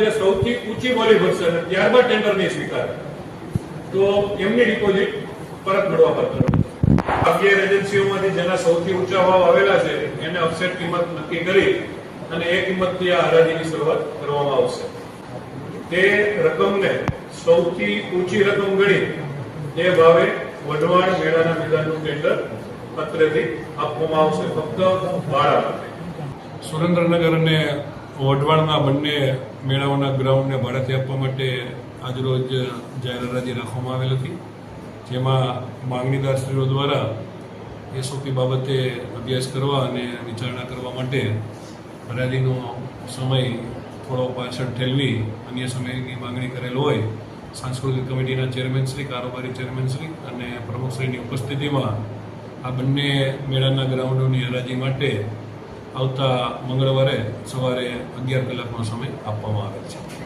જે સૌથી ઊંચી બોલી ભરશે અને ત્યારબાદ ટેન્ડર નહીં સ્વીકારે. તો એમની ડિપોઝિટ પરત મળવા પાત્ર અગિયાર એજન્સીઓમાંથી જેના સૌથી ઊંચા ભાવ આવેલા છે, એને અપસેટ કિંમત નક્કી કરી અને એ કિંમતથી આ હરાજીની શરૂઆત કરવામાં આવશે. તે રકમને સૌથી ઊંચી રકમ ગણી એ ભાવે વઢવાણ મેળાના મેદાનનું ટેન્ડર પત્રથી આપવામાં આવશે, ફક્ત ભાડા માટે. સુરેન્દ્રનગર અને વઢવાણના બંને મેળાઓના ગ્રાઉન્ડને ભાડાથી આપવા માટે આજરોજ જાહેર હરાજી રાખવામાં આવેલ હતી. જેમાં માંગણીદારશ્રીઓ દ્વારા એસઓપી બાબતે અભ્યાસ કરવા અને વિચારણા કરવા માટે હરાજીનો સમય થોડો પાછળ ઠેલવી, અન્ય સમયની માંગણી કરેલ હોય, સાંસ્કૃતિક કમિટીના ચેરમેનશ્રી કારોબારી ચેરમેનશ્રી અને પ્રમુખશ્રીની ઉપસ્થિતિમાં આ બંને મેળાના ગ્રાઉન્ડોની હરાજી માટે આવતા મંગળવારે સવારે અગિયાર કલાકનો સમય આપવામાં આવેલ છે.